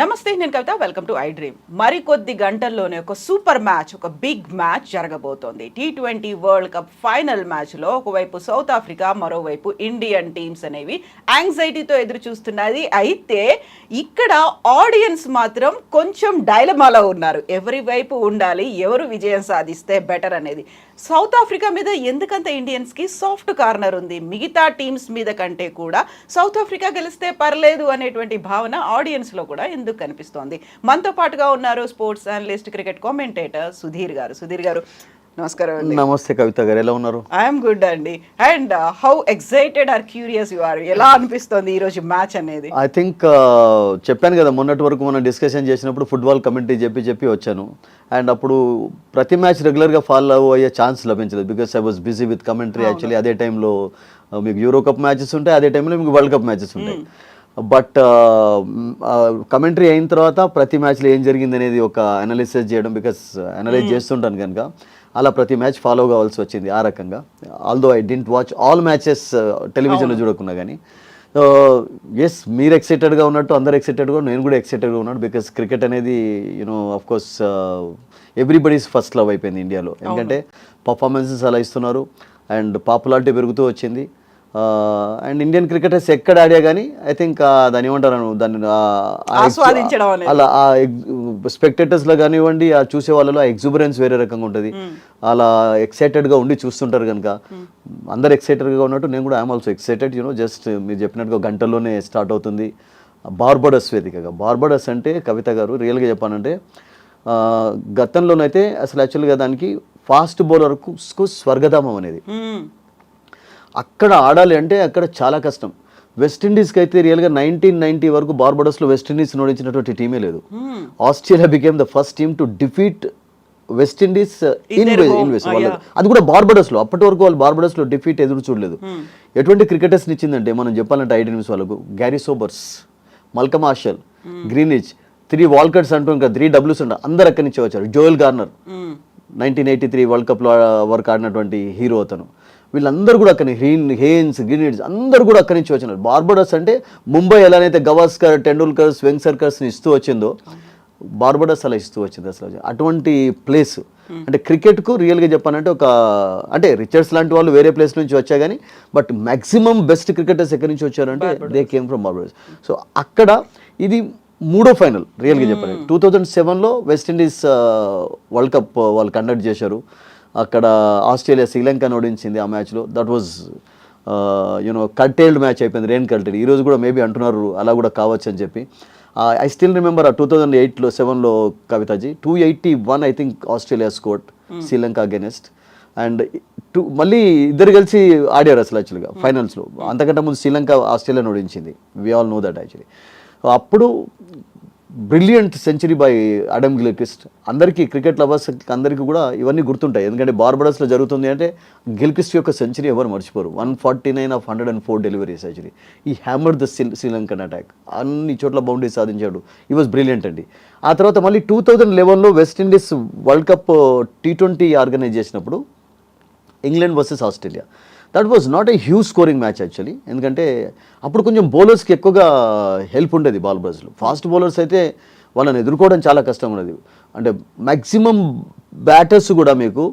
నమస్తే నేను Kavitha. Welcome to I dream మరికొద్ది గంటల్లోనే ఒక సూపర్ మ్యాచ్ ఒక బిగ్ మ్యాచ్ జరగబోతోంది. T twenty world cup final మ్యాచ్లో ఒకవైపు సౌత్ ఆఫ్రికా మరోవైపు ఇండియన్ టీమ్స్ అనేవి యాంగ్జైటీతో ఎదురు చూస్తున్నది అయితే ఇక్కడ ఆడియన్స్ మాత్రం కొంచెం డైలమాలో ఉన్నారు. ఎవరి వైపు ఉండాలి ఎవరు విజయం సాధిస్తే బెటర్ అనేది. సౌత్ ఆఫ్రికా మీద ఎందుకంత ఇండియన్స్కి సాఫ్ట్ కార్నర్ ఉంది? మిగతా టీమ్స్ మీద కంటే కూడా సౌత్ ఆఫ్రికా గెలిస్తే పర్లేదు అనేటువంటి భావన ఆడియన్స్లో కూడా ఎందుకు కనిపిస్తోంది? మనతో పాటుగా ఉన్నారు sports analyst cricket commentator Sudheer garu. Sudheer garu నమస్కారం అండి. నమస్తే కవిత గారు ఎలా ఉన్నారు? ఐఎమ్ గుడ్ అండి. And how excited or curious you are ఎలా అనిపిస్తోంది ఈరోజు మ్యాచ్ అనేది? ఐ థింక్ చెప్పాను కదా మొన్నటి వరకు మనం డిస్కషన్ చేసినప్పుడు ఫుట్బాల్ కమిటీ చెప్పి చెప్పి వచ్చాను. అండ్ అప్పుడు ప్రతి మ్యాచ్ రెగ్యులర్గా ఫాలో అయ్యే ఛాన్స్ లభించలేదు. Because I was busy with commentary actually అదే టైంలో మీకు యూరో కప్ మ్యాచెస్ ఉంటాయి అదే టైంలో మీకు వరల్డ్ కప్ మ్యాచెస్ ఉంటాయి. బట్ కమెంటరీ అయిన తర్వాత ప్రతి మ్యాచ్లో ఏం జరిగింది అనేది ఒక అనాలిసిస్ చేయడం బికాస్ అనలైజ్ చేస్తుంటాను కనుక. అలా ప్రతి మ్యాచ్ ఫాలో కావాల్సి వచ్చింది ఆ రకంగా. Although I didn't watch all matches టెలివిజన్లో చూడకున్నా కానీ ఎస్ మీరు ఎక్సైటెడ్గా ఉన్నట్టు అందరు ఎక్సైటెడ్గా నేను కూడా ఎక్సైటెడ్గా ఉన్నాను బికాస్ క్రికెట్ అనేది you know of course everybody's first love అయిపోయింది ఇండియాలో. ఎందుకంటే పర్ఫార్మెన్సెస్ అలా ఇస్తున్నారు. అండ్ పాపులారిటీ పెరుగుతూ వచ్చింది. అండ్ ఇండియన్ క్రికెటర్స్ ఎక్కడ ఆడా కానీ ఐ థింక్ దాన్ని ఏమంటారు దాన్ని ఆ- ఆ. అలా ఆ స్పెక్టేటర్స్లో కానివ్వండి ఆ చూసే వాళ్ళలో ఎగ్జూబరెన్స్ వేరే రకంగా ఉంటుంది. అలా ఎక్సైటెడ్గా ఉండి చూస్తుంటారు కనుక అందరు ఎక్సైటెడ్గా ఉన్నట్టు నేను కూడా I'm also excited you know just మీరు చెప్పినట్టుగా గంటల్లోనే స్టార్ట్ అవుతుంది. బార్బడస్ వేదికగా. బార్బడస్ అంటే కవిత గారు రియల్గా చెప్పానంటే ఆ, గతంలోనైతే అసలు యాక్చువల్గా దానికి ఫాస్ట్ బౌలర్కు స్వర్గధామం అనేది. అక్కడ ఆడాలి అంటే అక్కడ చాలా కష్టం. వెస్టిండీస్కి అయితే రియల్గా నైన్టీన్ నైన్టీ వరకు బార్బడస్లో వెస్టిండీస్ ఓడించినటువంటి టీమే లేదు. Australia became the first team to defeat West Indies in. Invest వాళ్ళు. అది కూడా బార్బడస్లో. అప్పటి వరకు వాళ్ళు బార్బడస్లో డిఫీట్ ఎదురు చూడలేదు. ఎటువంటి క్రికెటర్స్ని ఇచ్చిందంటే మనం చెప్పాలంటే ఐటీ న్యూస్ వాళ్ళకు. Garry Sobers Malcolm Marshall Greenidge three Walcotts అంటూ ఇంకా త్రీ డబ్ల్యూస్ అంట. అందరు అక్కడి నుంచే వచ్చారు. Joel Garner. Nineteen eighty three world కప్లో వర్క్ ఆడినటువంటి హీరో అతను. వీళ్ళందరూ కూడా అక్కడి హీన్ హేన్స్ గ్రీనిడ్స్ అందరూ కూడా అక్కడి నుంచి వచ్చినారు. బార్బడస్ అంటే ముంబై ఎలానైతే గవాస్కర్ టెండూల్కర్ స్వెంగ్ సర్కర్స్ని ఇస్తూ వచ్చిందో బార్బడస్ అలా ఇస్తూ వచ్చింది అసలు. అటువంటి ప్లేస్. అంటే క్రికెట్కు రియల్గా చెప్పానంటే ఒక అంటే రిచర్డ్స్ లాంటి వాళ్ళు వేరే ప్లేస్ నుంచి వచ్చా కానీ బట్ మ్యాక్సిమం బెస్ట్ క్రికెటర్స్ ఎక్కడి నుంచి వచ్చారంటే they came from Barbados. So అక్కడ ఇది మూడో ఫైనల్ రియల్గా చెప్పాలి టూ థౌజండ్ సెవెన్లో వెస్టిండీస్ వరల్డ్ కప్ వాళ్ళు కండక్ట్ చేశారు. అక్కడ ఆస్ట్రేలియా శ్రీలంకను ఓడించింది ఆ మ్యాచ్లో. దట్ వాజ్ యూనో కల్టేల్డ్ మ్యాచ్ అయిపోయింది రెయిన్ కల్టెడ్ ఈరోజు కూడా మేబీ అంటున్నారు అలా కూడా కావచ్చు అని చెప్పి. ఐ స్టిల్ రిమెంబర్ ఆ టూ థౌజండ్ ఎయిట్లో సెవెన్లో Kavita ji two eighty one I think Australia scored Sri Lanka against and two మళ్ళీ ఇద్దరు కలిసి ఆడారు అసలు యాక్చువల్గా ఫైనల్స్లో అంతకంటే ముందు శ్రీలంక ఆస్ట్రేలియాను ఓడించింది. We all know that actually అప్పుడు brilliant century by Adam Gilchrist. అందరికీ క్రికెట్ లవర్స్ అందరికీ కూడా ఇవన్నీ గుర్తుంటాయి. ఎందుకంటే బార్బడస్లో జరుగుతుంది అంటే గిల్క్రిస్ట్ యొక్క సెంచరీ ఎవరు మర్చిపోరు. One forty nine off hundred and four delivery century. He hammer the Sri Lankan attack. అన్ని చోట్ల బౌండరీ సాధించాడు. ఈ వాజ్ బ్రిలియంట్ అండి. ఆ తర్వాత మళ్ళీ two thousand లెవెన్లో West Indies world cup uh, T twenty organize చేసినప్పుడు England versus Australia. That was not a huge scoring match actually ఎందుకంటే అప్పుడు కొంచెం బౌలర్స్కి ఎక్కువగా హెల్ప్ ఉండేది బాల్ బౌలర్స్లో ఫాస్ట్ బౌలర్స్ అయితే వాళ్ళని ఎదుర్కోవడం చాలా కష్టం ఉన్నది అంటే మ్యాక్సిమం బ్యాటర్స్ కూడా మీకు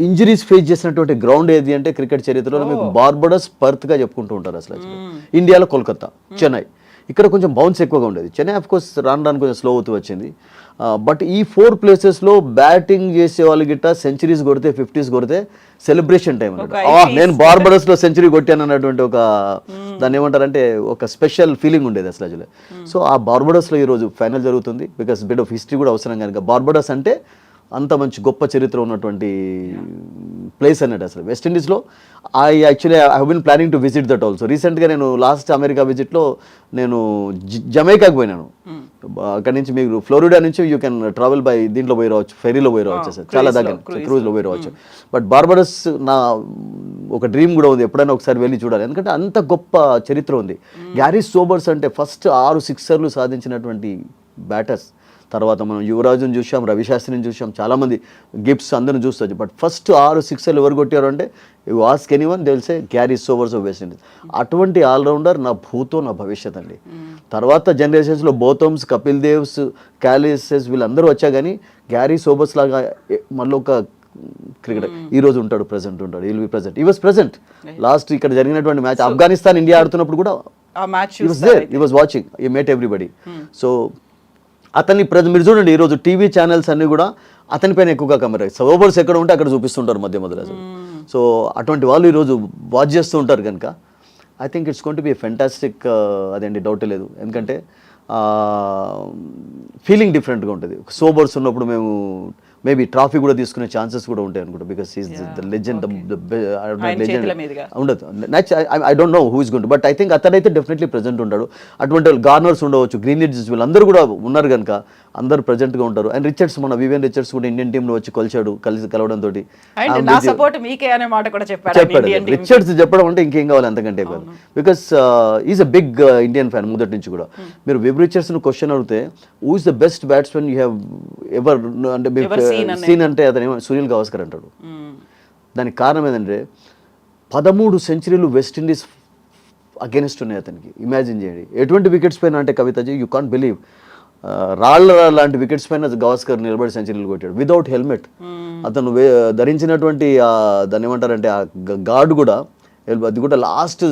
ఇంజరీస్ ఫేస్ చేసినటువంటి గ్రౌండ్ ఏది అంటే క్రికెట్ చరిత్రలో మీకు బార్బడస్ పర్త్గా చెప్పుకుంటూ ఉంటారు అసలు ఇండియాలో కోల్కతా చెన్నై. ఇక్కడ కొంచెం బౌన్స్ ఎక్కువగా ఉండేది. చెన్నై ఆఫ్ కోర్స్ రాను రాను కొంచెం స్లో అవుతూ వచ్చింది. బట్ ఈ ఫోర్ ప్లేసెస్లో బ్యాటింగ్ చేసే వాళ్ళు గిట్ట సెంచరీస్ కొడితే ఫిఫ్టీస్ కొడితే సెలబ్రేషన్ టైం నేను బార్బడస్లో సెంచరీ కొట్టాను అన్నటువంటి ఒక దాన్ని ఏమంటారంటే ఒక స్పెషల్ ఫీలింగ్ ఉండేది అసలు అసలు. సో ఆ బార్బడస్లో ఈరోజు ఫైనల్ జరుగుతుంది బికాస్ బిట్ ఆఫ్ హిస్టరీ కూడా అవసరం కనుక. బార్బడస్ అంటే అంత మంచి గొప్ప చరిత్ర ఉన్నటువంటి ప్లేస్ అన్నట్టు అసలు. వెస్టిండీస్లో I actually I been planning to visit that also రీసెంట్గా నేను లాస్ట్ అమెరికా విజిట్లో నేను జమైకాకు పోయినాను. అక్కడి నుంచి మీకు ఫ్లోరిడా నుంచి యూ కెన్ ట్రావెల్ బై దీంట్లో పోయి రావచ్చు ఫెరీలో పోయి రావచ్చు అసలు చాలా దగ్గర క్రూజ్లో పోయి రావచ్చు. బట్ బార్బడస్ నా ఒక డ్రీమ్ కూడా ఉంది ఎప్పుడైనా ఒకసారి వెళ్ళి చూడాలి. ఎందుకంటే అంత గొప్ప చరిత్ర ఉంది. గ్యారీ సోబర్స్ అంటే ఫస్ట్ ఆరు సిక్సర్లు సాధించినటువంటి బ్యాటర్స్ తర్వాత మనం యువరాజుని చూసాం రవిశాస్త్రిని చూసాం చాలామంది గిఫ్ట్స్ అందరిని చూస్తాం బట్ ఫస్ట్ ఆరు సిక్స్లు ఎవరు కొట్టారు అంటే యు ఆస్క్ ఎనీ వన్ తెలిసే Garry Sobers of West Indies అటువంటి ఆల్రౌండర్ నా భూతో నా భవిష్యత్ అండి. తర్వాత జనరేషన్స్లో బోతోమ్స్ కపిల్ దేవ్స్ క్యాలిసెస్ వీళ్ళందరూ వచ్చా కానీ గ్యారీ సోబర్స్ లాగా మళ్ళీ ఒక క్రికెటర్ ఈ రోజు ఉంటాడు ప్రెసెంట్ ఉంటాడు will be present he was present last ఇక్కడ జరిగినటువంటి మ్యాచ్ ఆఫ్ఘనిస్తాన్ ఇండియా ఆడుతున్నప్పుడు కూడా వాచింగ్ ఈ మేట్ ఎవ్రీబడి సో అతన్ని ప్రజ మీరు చూడండి ఈరోజు టీవీ ఛానల్స్ అన్ని కూడా అతని పైన ఎక్కువగా కమర్ సోబర్స్ ఎక్కడ ఉంటే అక్కడ చూపిస్తుంటారు మధ్య మధ్యలో. సో అటువంటి వాళ్ళు ఈరోజు వాచ్ చేస్తూ ఉంటారు కనుక I think it's going to be fantastic అదేంటి డౌట్ లేదు. ఎందుకంటే ఫీలింగ్ డిఫరెంట్గా ఉంటుంది. సోబర్స్ ఉన్నప్పుడు మేము మేబీ ట్రాఫీ కూడా తీసుకునే ఛాన్సెస్ కూడా ఉంటాయి అనుకుంటా బికాస్ ఈస్ ద లెజెండ్. ఉండదు. I don't know who is good but I think అతనైతే డెఫినెట్లీ ప్రెజెంట్ ఉంటాడు. అటువంటి గార్నర్స్ ఉండవచ్చు గ్రీన్ లిడ్స్ వీళ్ళందరూ కూడా ఉన్నారు కనుక అందరూ present గా ఉంటారు. అండ్ రిచర్డ్స్ మన వివియన్ రిచర్డ్స్ కూడా ఇండియన్ టీంలో వచ్చి కలిశాడు కలిసి కలవడం తోటి. చెప్పాడు టీమ్ రిచర్డ్స్ చెప్పడం అంటే ఇంకేం కావాలి అంతకంటే because is a big Indian fan మొదటి నుంచి కూడా. మీరు వెబ్ రిచర్డ్స్ క్వశ్చన్ అడిగితే who is the best batsmen you have ever అంటే. సీన్ అంటే అతను ఏమో సునీల్ గవాస్కర్ అంటాడు. దానికి కారణం ఏంటంటే పదమూడు సెంచరీలు వెస్టిండీస్ అగెనిస్ట్ ఉన్నాయి అతనికి. ఇమాజిన్ చేయండి. ఎటువంటి వికెట్స్ పైన అంటే కవితజీ యూ కాంట్ బిలీవ్ రాళ్ళ లాంటి వికెట్స్ పైన గవాస్కర్ నిలబడి సెంచరీలు కొట్టాడు. వితౌట్ హెల్మెట్ అతను ధరించినటువంటి దాన్ని ఏమంటారంటే ఆ గార్డ్ కూడా అది కూడా లాస్ట్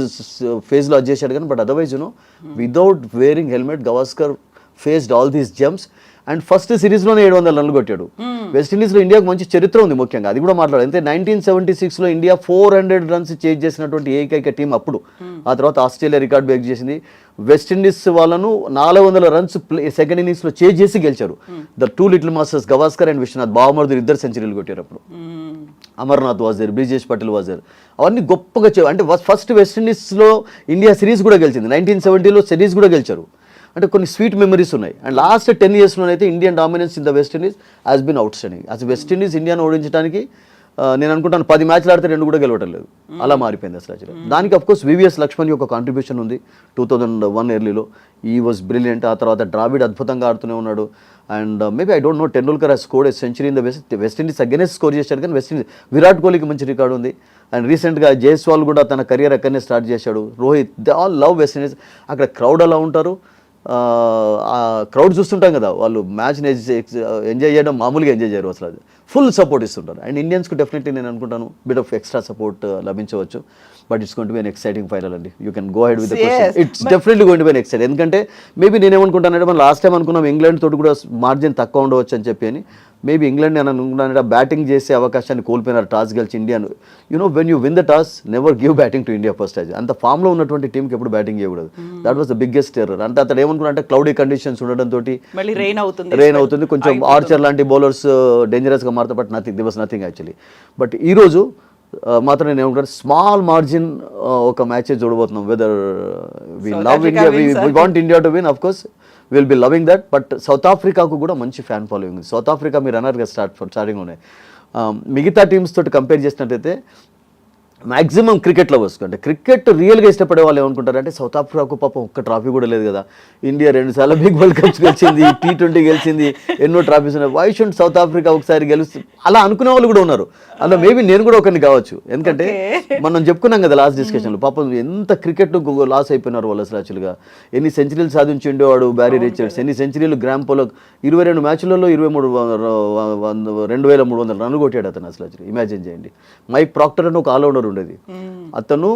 ఫేజ్లో అది చేశాడు కానీ but otherwise you know without wearing helmet Gavaskar faced all these jumps and first సిరీస్లోనే ఏడు వందల రన్లు కొట్టాడు. వెస్టిండీస్లో ఇండియాకు మంచి చరిత్ర ఉంది ముఖ్యంగా. అది కూడా మాట్లాడాలి. అయితే నైన్టీన్ సెవెంటీ సిక్స్లో India four hundred runs chase చేసినటువంటి ఏకైక టీం అప్పుడు. ఆ తర్వాత ఆస్ట్రేలియా రికార్డ్ బ్రేక్ చేసింది. వెస్టిండీస్ వాళ్ళను నాలుగు వందల రన్స్ ప్లే సెకండ్ ఇన్నింగ్స్లో చేజ్ చేసి గెలిచారు. The two little masters Gavaskar and Vishwanath బావమరుదులు ఇద్దరు సెంచరీలు కొట్టారు అప్పుడు. Amarnath was there Brijesh Patel was there అవన్నీ గొప్పగా చే అంటే ఫస్ట్ వెస్టిండీస్లో ఇండియా సిరీస్ కూడా గెలిచింది. నైన్టీన్ సెవెంటీలో సిరీస్ కూడా గెలిచారు. అంటే కొన్ని స్వీట్ మెమరీస్ ఉన్నాయి. And last ten ఇయర్స్లోనైతే Indian dominance in the West Indies has been outstanding అసలు వెస్ట్ ఇండీస్ ఇండియాను ఓడించడానికి ఆ, నేను అనుకుంటాను పది మ్యాచ్లు ఆడితే రెండు కూడా గెలవటం లేదు. అలా మారిపోయింది అసలు యాక్చువల్లీ దానికి అఫ్ కోర్స్ వివిఎస్ లక్ష్మణ్ యొక్క కాంట్రిబ్యూషన్ ఉంది. టూ థౌజండ్ వన్ ఎర్లీలో ఈ వాజ్ బ్రిలియంట్ ఆ తర్వాత ద్రావిడ్ అద్భుతంగా ఆడుతూనే ఉన్నాడు. And maybe I don't know Tendulkar scored a century in the West West Indies against score చేశాడు కానీ వెస్ట్ ఇండీస్ విరాట్ కోహ్లీకి మంచి రికార్డు ఉంది. అండ్ రీసెంట్గా జైస్వాల్ కూడా తన కెరియర్ అక్కడనే స్టార్ట్ చేశాడు. Rohit they all love West Indies అక్కడ క్రౌడ్ అలా ఉంటారు? ఆ క్రౌడ్ చూస్తుంటాం కదా వాళ్ళు మ్యాచ్ని ఎంజాయ్ చేయడం మామూలుగా ఎంజాయ్ చేయరు అసలు అది. ఫుల్ సపోర్ట్ ఇస్తుంటారు. అండ్ ఇండియన్స్కి డెఫినెట్లీ నేను అనుకుంటాను bit of extra support లభించవచ్చు. But it's gonna be an exciting final అండి. You can go ahead with it's definitely going to be an excite ఎందుకంటే మేబీ నేను ఏమనుకుంటానంటే మనం లాస్ట్ టైం అనుకున్నాం ఇంగ్లాండ్ తోటి కూడా మార్జిన్ తక్కువ ఉండవచ్చు అని చెప్పి అని. మేబీ ఇంగ్లాండ్ నేను అనుకున్నాను బ్యాటింగ్ చేసే అవకాశాన్ని కోల్పోయినారు టాస్ గెలిచి ఇండియాను you know when you win the toss never give batting to India first అది అంత ఫామ్లో ఉన్నటువంటి టీంకి ఎప్పుడు బ్యాటింగ్ చేయకూడదు. That was the biggest error అంటే అతను ఏమనుకున్నా అంటే క్లౌడీ కండిషన్స్ ఉండడం తోటి మళ్ళీ రెయిన్ అవుతుంది. రెయిన్ అవుతుంది. కొంచెం ఆర్చర్ లాంటి బౌలర్స్ డేంజరస్గా మారుతా but nothing the was nothing actually but ఈరోజు మాత్రం నేను ఏమంటాను స్మాల్ మార్జిన్ ఒక మ్యాచ్ చూడబోతున్నాం. Whether we love India we want India to win of course will be loving that but South ఆఫ్రికాకు కూడా మంచి ఫ్యాన్ ఫాలోయింగ్ ఉంది సౌత్ ఆఫ్రికా మీరు అన్నారుగా స్టార్ట్ స్టార్టింగ్లోనే మిగతా టీమ్స్ తోటి కంపేర్ చేసినట్టయితే మాక్సిమం క్రికెట్ లవర్స్ అంటే క్రికెట్ రియల్గా ఇష్టపడే వాళ్ళు ఏమనుకుంటారు అంటే సౌత్ ఆఫ్రికాకు పాపం ఒక్క ట్రాఫీ కూడా లేదు కదా. ఇండియా రెండు సార్లు బిగ్ వరల్డ్ కప్స్ గెలిచింది టీ ట్వంటీ గెలిచింది ఎన్నో ట్రాఫీస్ ఉన్నాయి. వై షుడ్ సౌత్ ఆఫ్రికా ఒకసారి గెలుస్తుంది అలా అనుకునే వాళ్ళు కూడా ఉన్నారు. అందులో మేబీ నేను కూడా ఒకరిని కావచ్చు. ఎందుకంటే మనం చెప్పుకున్నాం కదా లాస్ట్ డిస్కషన్లో పాపం ఎంత క్రికెట్ లాస్ అయిపోయినారు వాళ్ళు అసలు యాక్చువల్గా ఎన్ని సెంచరీలు సాధించి ఉండేవాడు బ్యారీ రిచర్డ్స్ ఎన్ని సెంచరీలు గ్రామ్ పోలో ఇరవై రెండు మ్యాచ్లలో ఇరవై మూడు రెండు వేల మూడు వందల రన్లు కొట్టాడు అతను అసలు ఇమాజిన్ చేయండి. మైక్ ప్రాక్టర్ అని ఒక ఆల్రౌండర్ ఉండేది. అతను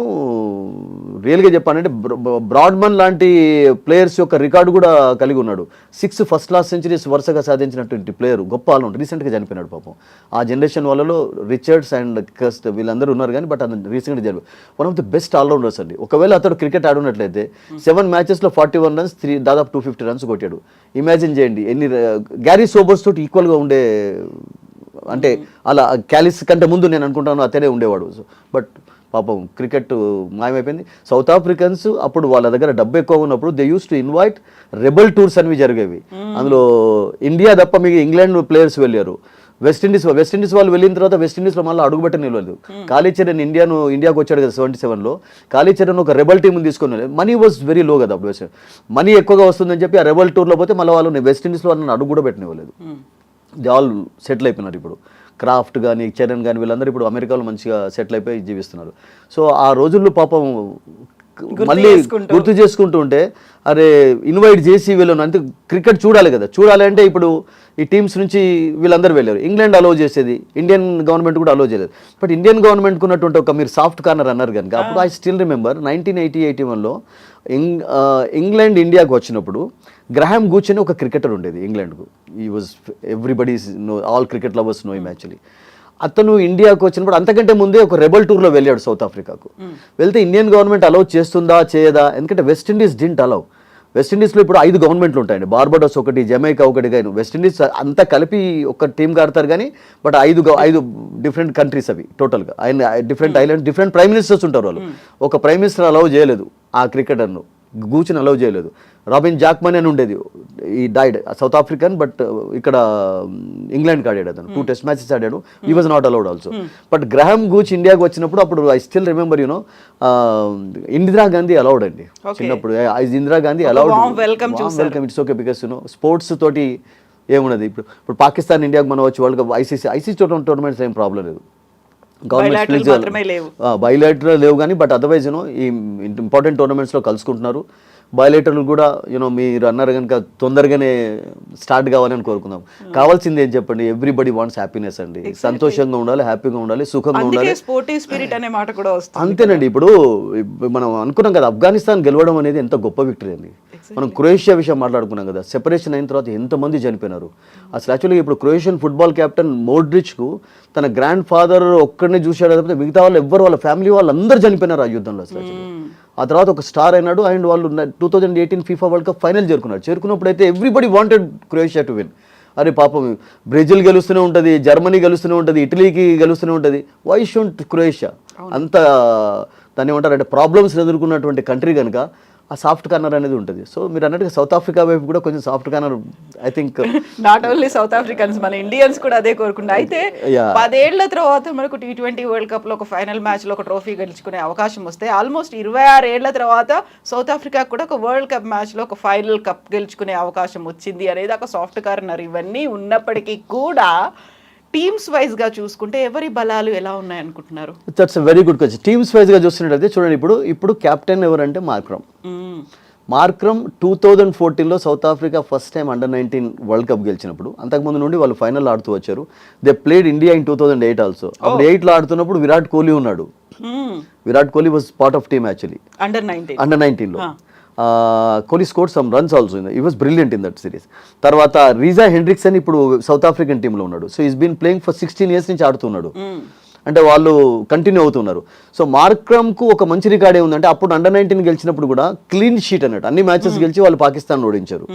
రియల్గా చెప్పానంటే బ్రాడ్మన్ లాంటి ప్లేయర్స్ యొక్క రికార్డు కూడా కలిగి ఉన్నాడు. సిక్స్ ఫస్ట్ క్లాస్ సెంచరీస్ వరుసగా సాధించినటువంటి ప్లేయర్ గొప్ప ఆల్రౌండర్ రీసెంట్గా చనిపోయినాడు పాపం. ఆ జనరేషన్ వాళ్ళలో రిచర్డ్స్ అండ్ కస్ట్ వీళ్ళందరూ ఉన్నారు కానీ బట్ అతను రీసెంట్గా చనిపోయి one of the best allrounders అండి. ఒకవేళ అతడు క్రికెట్ ఆడున్నట్లయితే సెవెన్ మ్యాచెస్లో ఫార్టీ వన్ రన్స్ త్రీ దాదాపు టూ ఫిఫ్టీ రన్స్ కొట్టాడు. ఇమాజిన్ చేయండి ఎన్ని గ్యారీ సోబర్స్ తోటి ఈక్వల్గా ఉండే అంటే అలా క్యాలిస్ కంటే ముందు నేను అనుకుంటాను అతనే ఉండేవాడు. బట్ పాపం క్రికెట్ మాయమైపోయింది. సౌత్ ఆఫ్రికన్స్ అప్పుడు వాళ్ళ దగ్గర డబ్బు ఎక్కువ ఉన్నప్పుడు they use to invite rebel tours అనేవి జరిగేవి. అందులో ఇండియా తప్ప మీకు ఇంగ్లాండ్ ప్లేయర్స్ వెళ్ళారు. వెస్టిండీస్ వెస్టిండీస్ వాళ్ళు వెళ్ళిన తర్వాత వెస్టిండీస్లో మళ్ళీ అడుగుబెట్ట నిలవలేదు. కాళీచరణ్ ఇండియాను ఇండియాకు వచ్చాడు కదా సెవెంటీ సెవెన్లో కాళీచరణ్ ఒక రెబల్ టీం తీసుకొని మనీ వాజ్ వెరీ లో కదా అప్పుడు. మనీ ఎక్కువగా వస్తుందని చెప్పి ఆ రెబల్ టూర్లో పోతే మళ్ళీ వాళ్ళు వెస్టిండీస్లో వాళ్ళని అడుగు కూడా పెట్టనివ్వలేదు. దే ఆల్ సెటిల్ అయిపోయినారు ఇప్పుడు. క్రాఫ్ట్ కానీ చరణ్ కానీ వీళ్ళందరూ ఇప్పుడు అమెరికాలో మంచిగా సెటిల్ అయిపోయి జీవిస్తున్నారు. సో ఆ రోజుల్లో పాపం మళ్ళీ. గుర్తు చేసుకుంటూ ఉంటే అరే ఇన్వైట్ చేసి వీళ్ళని అంటే క్రికెట్ చూడాలి కదా. చూడాలి అంటే ఇప్పుడు ఈ టీమ్స్ నుంచి వీళ్ళందరూ వెళ్ళారు. ఇంగ్లాండ్ అలో చేసేది. ఇండియన్ గవర్నమెంట్ కూడా అలో చేయలేదు. బట్ ఇండియన్ గవర్నమెంట్కి ఉన్నటువంటి ఒక మీరు సాఫ్ట్ కార్నర్ అన్నారు కనుక అప్పుడు I still remember nineteen eighty eighty వన్లో ఇంగ్ ఇంగ్లాండ్ ఇండియాకు వచ్చినప్పుడు గ్రహాం గూచ్ అని ఒక క్రికెటర్ ఉండేది ఇంగ్లాండ్కు. He was everybody's know all cricket lovers know him actually అతను ఇండియాకు వచ్చినప్పుడు అంతకంటే ముందే ఒక రెబల్ టూర్లో వెళ్ళాడు సౌత్ ఆఫ్రికాకు వెళ్తే ఇండియన్ గవర్నమెంట్ అలౌ చేస్తుందా చేయదా? ఎందుకంటే వెస్టిండీస్ డింట్ అలౌ వెస్టిండీస్లో ఇప్పుడు ఐదు గవర్నమెంట్లు ఉంటాయండి. బార్బడోస్ ఒకటి జమైకా ఒకటి కానీ వెస్టిండీస్ అంతా కలిపి ఒక టీం ఆడతారు కానీ బట్ ఐదు ఐదు డిఫరెంట్ కంట్రీస్ అవి టోటల్గా ఆయన different island different prime ministers ఉంటారు వాళ్ళు. ఒక ప్రైమ్ మినిస్టర్ అలౌ చేయలేదు ఆ క్రికెటర్ను గూచిని అలౌ చేయలేదు. రాబిన్ జాక్మన్ అని ఉండేది. ఈ డైడ్ సౌత్ ఆఫ్రికన్ బట్ ఇక్కడ ఇంగ్లాండ్కి ఆడాడు అతను. టూ టెస్ట్ మ్యాచెస్ ఆడాడు. He was not allowed also but Graham Gooch ఇండియాకి వచ్చినప్పుడు అప్పుడు I still remember you know Indira Gandhi allowed అండి. చిన్నప్పుడు Indira Gandhi allowed. Welcome it's okay because you know sports తోటి ఏమున్నది? ఇప్పుడు ఇప్పుడు పాకిస్తాన్ ఇండియాకి మనం వచ్చి world cup ICC ICC tournaments ఏం ప్రాబ్లం లేదు. మాత్రమే లేవు. బయలేటర్ లేవు కానీ బట్ అదర్వైజ్ యూనో ఈ ఇంపార్టెంట్ టోర్నమెంట్స్లో కలుసుకుంటున్నారు బయలేటర్లు కూడా యూనో మీరు అన్నారు కనుక తొందరగానే స్టార్ట్ కావాలని కోరుకుందాం. కావాల్సింది ఏం చెప్పండి? ఎవ్రీబడి వాంట్స్ హ్యాపీనెస్ అండి. సంతోషంగా ఉండాలి హ్యాపీగా ఉండాలి సుఖంగా ఉండాలి. స్పోర్టీ స్పిరిట్ అనే మాట కూడా వస్తుంది. అంతేనండి. ఇప్పుడు ఇప్పు- మనం అనుకున్నాం కదా ఆఫ్ఘనిస్తాన్ గెలవడం అనేది ఎంత గొప్ప విక్టరీ అండి. మనం క్రొయేషియా విషయం మాట్లాడుకున్నాం కదా సెపరేషన్ అయిన తర్వాత ఎంతమంది చనిపోయినారు? అసలు యాక్చువల్గా ఇప్పుడు క్రొయేషియన్ ఫుట్బాల్ కెప్టెన్ మోడ్రిచ్కు తన గ్రాండ్ ఫాదర్ ఒక్కడినే చూశాడు తప్పితే మిగతా వాళ్ళు ఎవ్వరు వాళ్ళ ఫ్యామిలీ వాళ్ళు అందరూ చనిపోయినారు ఆ యుద్ధంలో అసలు. ఆ తర్వాత ఒక స్టార్ అయినాడు అండ్ వాళ్ళు two thousand eighteen FIFA World Cup final చేరుకున్నారు. చేరుకున్నప్పుడు అయితే everybody wanted Croatia to win అరే పాపం బ్రెజిల్ గెలుస్తూనే ఉంటుంది జర్మనీ గెలుస్తూనే ఉంటుంది ఇటలీకి గెలుస్తూనే ఉంటుంది. వై షుంట్ క్రొయేషియా అంత దాన్ని ఏమంటారు అంటే ప్రాబ్లమ్స్ ఎదుర్కొన్నటువంటి కంట్రీ కనుక ఆ సాఫ్ట్ కార్నర్ అనేది ఉంటుంది సో మీరు అన్నట్టుగా సౌత్ ఆఫ్రికా వైపు కూడా కొంచెం soft corner I think not only South Africans మన ఇండియన్స్ కూడా అదే కోరుకుంటా అయితే. పదేళ్ళ తర్వాత మనకు టీ ట్వంటీ వరల్డ్ కప్లో ఒక ఫైనల్ మ్యాచ్లో ఒక ట్రోఫీ గెలుచుకునే అవకాశం వస్తే ఆల్మోస్ట్ ఇరవై ఆరు ఏళ్ళ తర్వాత సౌత్ ఆఫ్రికా కూడా ఒక వరల్డ్ కప్ మ్యాచ్లో ఒక ఫైనల్ కప్ గెలుచుకునే అవకాశం వచ్చింది అనేది ఒక సాఫ్ట్ కార్నర్ ఇవన్నీ ఉన్నప్పటికీ కూడా టీమ్స్ వైజ్గా చూసుకుంటే ఎవరి బలాలు ఎలా ఉన్నాయి అనుకుంటున్నారు that's very good question teams వైజ్గా చూస్తున్నట్టయితే చూడండి ఇప్పుడు ఇప్పుడు కెప్టెన్ ఎవరంటే మార్క్రమ్. మార్క్రమ్ టూ థౌజండ్ ఫోర్టీన్లో South Africa first time under nineteen world cup గెలిచినప్పుడు అంతకుముందు నుండి వాళ్ళు ఫైనల్ ఆడుతూ వచ్చారు. They played India in two thousand eight also అప్పుడు ఎయిట్లో ఆడుతున్నప్పుడు విరాట్ కోహ్లీ ఉన్నాడు. Virat Kohli was part of team actually under nineteen under నైన్టీన్లో Kohli score some runs also he was brilliant in that series తర్వాత రీజా హెండ్రిక్సన్ ఇప్పుడు South African టీంలో ఉన్నాడు. So he's been playing for sixteen years నుంచి ఆడుతున్నాడు. అంటే వాళ్ళు continue అవుతున్నారు. సో మార్క్రమ్కు ఒక మంచి రికార్డ్ ఏముందంటే అప్పుడు అండర్ నైన్టీన్ గెలిచినప్పుడు కూడా క్లీన్ షీట్ అన్నట్టు అన్ని మ్యాచెస్ గెలిచి వాళ్ళు పాకిస్తాన్ ఓడించారు.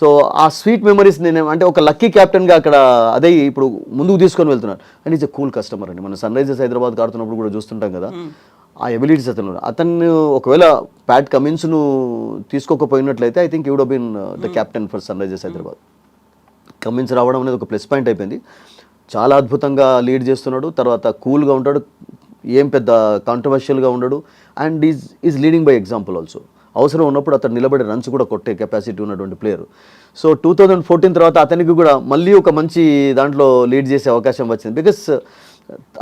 సో ఆ స్వీట్ మెమరీస్ నేను అంటే ఒక లక్కీ గా అక్కడ అదే ఇప్పుడు ముందుకు తీసుకొని వెళ్తున్నాను and he's a cool customer అండి. మనం సన్ రైజర్స్ హైదరాబాద్ ఆడుతున్నప్పుడు కూడా చూస్తుంటాం కదా. ఆ ఎబిలిటీస్ అతను అతను ఒకవేళ ప్యాట్ కమిన్స్ను తీసుకోకపోయినట్లయితే I think would been the captain for Sunrisers Hyderabad. Cummins రావడం అనేది ఒక ప్లస్ పాయింట్ అయిపోయింది. చాలా అద్భుతంగా లీడ్ చేస్తున్నాడు. తర్వాత కూల్గా ఉంటాడు. ఏం పెద్ద కాంట్రవర్షియల్గా ఉండడు. And is is leading by example also అవసరం ఉన్నప్పుడు అతను నిలబడి రన్స్ కూడా కొట్టే కెపాసిటీ ఉన్నటువంటి player so two thousand fourteen తర్వాత అతనికి కూడా మళ్ళీ ఒక మంచి దాంట్లో లీడ్ చేసే అవకాశం వచ్చింది. బికాస్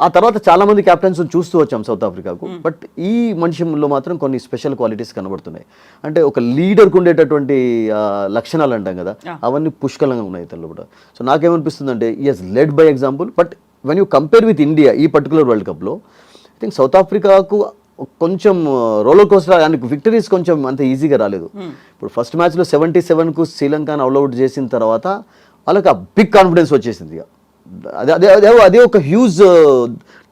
ఆ తర్వాత చాలా మంది క్యాప్టెన్స్ చూస్తూ వచ్చాం సౌత్ ఆఫ్రికాకు బట్ ఈ మనిషిలో మాత్రం కొన్ని స్పెషల్ క్వాలిటీస్ కనబడుతున్నాయి. అంటే ఒక లీడర్కి ఉండేటటువంటి లక్షణాలు అంటాం కదా అవన్నీ పుష్కలంగా ఉన్నాయి ఇతరులు కూడా. సో నాకేమనిపిస్తుంది అంటే he's led by example but when you compare with India ఈ పర్టికులర్ వరల్డ్ కప్లో ఐ థింక్ సౌత్ ఆఫ్రికాకు కొంచెం రోలర్ కోస్టర్ ఆయనకు విక్టరీస్ కొంచెం అంత ఈజీగా రాలేదు. ఇప్పుడు ఫస్ట్ మ్యాచ్లో సెవెంటీ సెవెన్కు శ్రీలంకను అవుట్ చేసిన తర్వాత వాళ్ళకి ఆ బిగ్ కాన్ఫిడెన్స్ వచ్చేసింది ఇక. అదే అదే అదే ఒక హ్యూజ్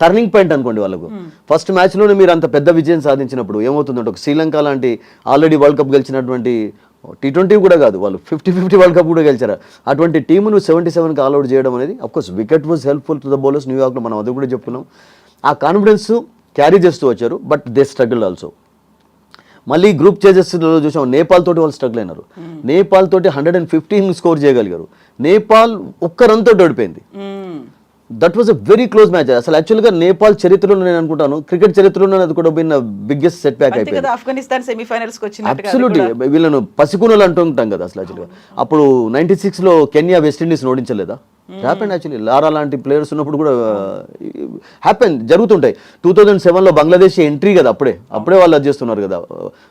టర్నింగ్ పాయింట్ అనుకోండి వాళ్ళకు. ఫస్ట్ మ్యాచ్లోనే మీరు అంత పెద్ద విజయం సాధించినప్పుడు ఏమవుతుందంటే ఒక శ్రీలంక లాంటి ఆల్రెడీ వరల్డ్ కప్ గెలిచినటువంటి టీ ట్వంటీ కూడా కాదు వాళ్ళు ఫిఫ్టీ ఫిఫ్టీ వరల్డ్ కప్ కూడా గెలిచారు. అటువంటి టీమును సెవెంటీ సెవెన్కి ఆల్అౌట్ చేయడం అనేది of course wicket was helpful to the bowlers న్యూయార్క్లో మనం అది కూడా చెప్పుకున్నాం. ఆ కాన్ఫిడెన్స్ క్యారీ చేస్తూ వచ్చారు బట్ దే స్ట్రగుల్ ఆల్సో మళ్ళీ గ్రూప్ చేజెస్లో చూసాం నేపాల్ తోటి వాళ్ళు స్ట్రగుల్ అయినారు. నేపాల్ తోటి హండ్రెడ్ అండ్ ఫిఫ్టీన్ స్కోర్ చేయగలిగారు. నేపాల్ ఒక్క రన్ తోటి ఓడిపోయింది. That was a very close match అసలు యాక్చువల్గా నేపాల్ చరిత్రలో నేను అనుకుంటాను క్రికెట్ చరిత్రలో అది కూడా బిన్న బిగ్గెస్ట్ సెట్ బ్యాక్ అయిపోయింది. Afghanistan semifinals absolutely. వీళ్ళను పసికూనలు అంటూ ఉంటాం కదా అసలు యాక్చువల్గా అప్పుడు నైన్టీ సిక్స్లో కెన్యా వెస్టిండీస్ ఓడించలేదా? హ్యాపెన్ యాక్చువల్లీ లారా లాంటి ప్లేయర్స్ ఉన్నప్పుడు కూడా హ్యాపెన్ జరుగుతుంటాయి. టూ థౌజండ్ సెవెన్లో బంగ్లాదేశ్ ఎంట్రీ కదా అప్పుడే. అప్పుడే వాళ్ళు అది చేస్తున్నారు కదా.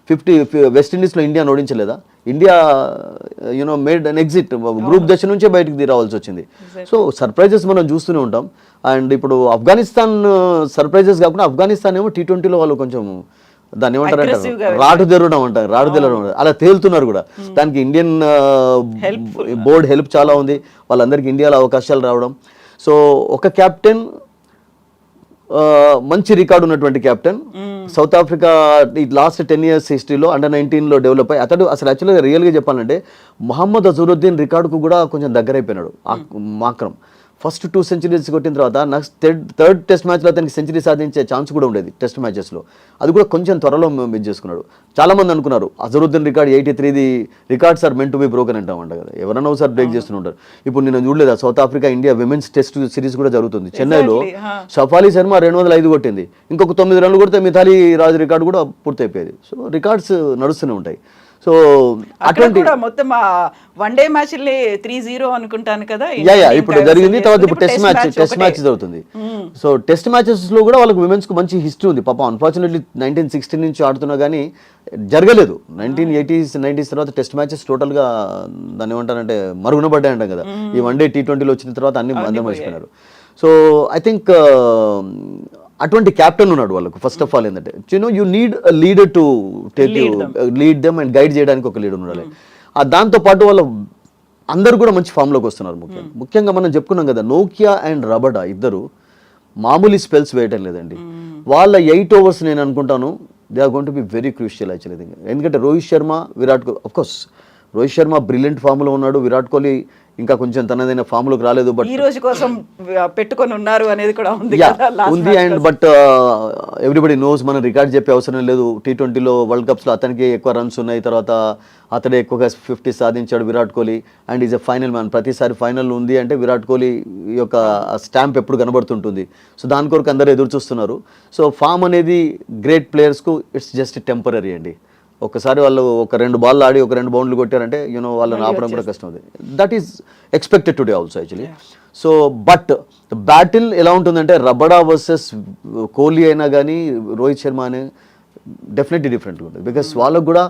ఫిఫ్టీ వెస్టిండీస్లో ఇండియాని ఓడించలేదా? India you know made an exit group దశ నుంచే బయటకు రావాల్సి వచ్చింది. సో సర్ప్రైజెస్ మనం చూస్తూనే ఉంటాం. అండ్ ఇప్పుడు ఆఫ్ఘనిస్తాన్ సర్ప్రైజెస్ కాకుండా ఆఫ్ఘనిస్తాన్ ఏమో టీ ట్వంటీలో వాళ్ళు కొంచెం దాన్ని ఏమంటారు రాటు తెరవడం అంటారు రాటు తెరవడం. అలా తేలుతున్నారు కూడా. దానికి ఇండియన్ బోర్డ్ హెల్ప్ చాలా ఉంది. వాళ్ళందరికీ ఇండియాలో అవకాశాలు రావడం. సో ఒక కెప్టెన్ మంచి రికార్డు ఉన్నటువంటి కెప్టెన్ సౌత్ ఆఫ్రికా ఈ లాస్ట్ టెన్ ఇయర్స్ హిస్టరీలో అండర్ నైన్టీన్లో డెవలప్ అయ్యి అతడు అసలు యాక్చువల్గా రియల్గా చెప్పాలంటే మొహమ్మద్ అజరుద్దీన్ రికార్డుకు కూడా కొంచెం దగ్గరైపోయినాడు. ఆ మాక్రం. ఫస్ట్ టూ సెంచరీస్ కొట్టిన తర్వాత నెక్స్ట్ థర్డ్ థర్డ్ టెస్ట్ మ్యాచ్లో అతనికి సెంచరీ సాధించే ఛాన్స్ కూడా ఉండేది టెస్ట్ మ్యాచెస్లో. అది కూడా కొంచెం త్వరలో మిస్ చేసుకున్నాడు. చాలా మంది అనుకున్నారు Azharuddin record eighty త్రీది records are meant to be broken అంటామంట కదా. ఎవరైనా ఒకసారి బ్రేక్ చేస్తూనే ఉంటారు ఇప్పుడు నేను చూడలేదా South Africa India women's test series కూడా జరుగుతుంది. చెన్నైలో. షఫాలి శర్మ రెండు వందల ఐదు కొట్టింది. ఇంకొక తొమ్మిది రన్లు కొడితే మిథాలి రాజు రికార్డు కూడా పూర్తయిపోయేది. సో రికార్డ్స్ నడుస్తూనే ఉంటాయి. సో అటువంటి మొత్తం one day match three zero అనుకుంటాను కదా యా ఇప్పుడు జరిగింది తర్వాత. ఇప్పుడు టెస్ట్ మ్యాచ్ టెస్ట్. మ్యాచ్ జరుగుతుంది. సో టెస్ట్ మ్యాచెస్లో కూడా వాళ్ళకి విమెన్స్కు మంచి హిస్టరీ ఉంది. పాపం అన్ఫార్చునేట్లీ నైన్టీన్ సిక్స్టీన్ నుంచి ఆడుతున్నా కానీ జరగలేదు. నైన్టీన్ ఎయిటీస్ నైన్టీస్ తర్వాత టెస్ట్ మ్యాచెస్ టోటల్గా దాన్ని ఏమంటారంటే మరుగున పడ్డాయి అంటాం కదా. ఈ వన్ డే టీ ట్వంటీలో వచ్చిన తర్వాత అన్ని అందరం మర్చిపోయినారు. సో ఐ థింక్ అటువంటి క్యాప్టెన్ ఉన్నాడు వాళ్ళకు. ఫస్ట్ ఆఫ్ ఆల్ ఏంటంటే you know you need leader to take you lead them and guide చేయడానికి ఒక లీడర్ ఉండాలి. ఆ దాంతో పాటు వాళ్ళ అందరూ కూడా మంచి ఫామ్లోకి వస్తున్నారు ముఖ్యంగా. ముఖ్యంగా మనం చెప్పుకున్నాం కదా నోకియా అండ్ రబడా ఇద్దరు మామూలు స్పెల్స్ వేయటం లేదండి. వాళ్ళ ఎయిట్ ఓవర్స్ నేను అనుకుంటాను they are gonna be very crucial actually ఎందుకంటే Rohit Sharma Virat Kohli of course Rohit Sharma brilliant ఫామ్లో ఉన్నాడు విరాట్ కోహ్లీ ఇంకా కొంచెం తనదైన ఫామ్లోకి రాలేదు బట్ ఈ రోజు కోసం పెట్టుకొని ఉన్నారు అనేది కూడా ఉంది ఉంది అండ్. బట్ ఎవ్రీబడి నోస్ మనం రికార్డ్ చెప్పే అవసరం లేదు. టీ ట్వంటీలో వరల్డ్ కప్స్లో అతనికి ఎక్కువ రన్స్ ఉన్నాయి. తర్వాత అతడే ఎక్కువగా ఫిఫ్టీ సాధించాడు Virat Kohli. And is a final man ప్రతిసారి ఫైనల్ ఉంది అంటే విరాట్ కోహ్లీ యొక్క స్టాంప్ ఎప్పుడు కనబడుతుంటుంది. సో దాని కొరకు అందరూ ఎదురు చూస్తున్నారు. సో ఫామ్ అనేది గ్రేట్ ప్లేయర్స్కు ఇట్స్ జస్ట్ టెంపరీ అండి. ఒకసారి వాళ్ళు ఒక రెండు బాల్ ఆడి ఒక రెండు బౌండ్లు కొట్టారంటే యూనో వాళ్ళని ఆపడం కూడా కష్టం అవుతుంది. That is expected today also actually so but battle ఎలా ఉంటుందంటే రబడా వర్సెస్ కోహ్లీ అయినా కానీ రోహిత్ శర్మ అనే డెఫినెట్లీ డిఫరెంట్గా ఉంటుంది. బికాస్ వాళ్ళకు కూడా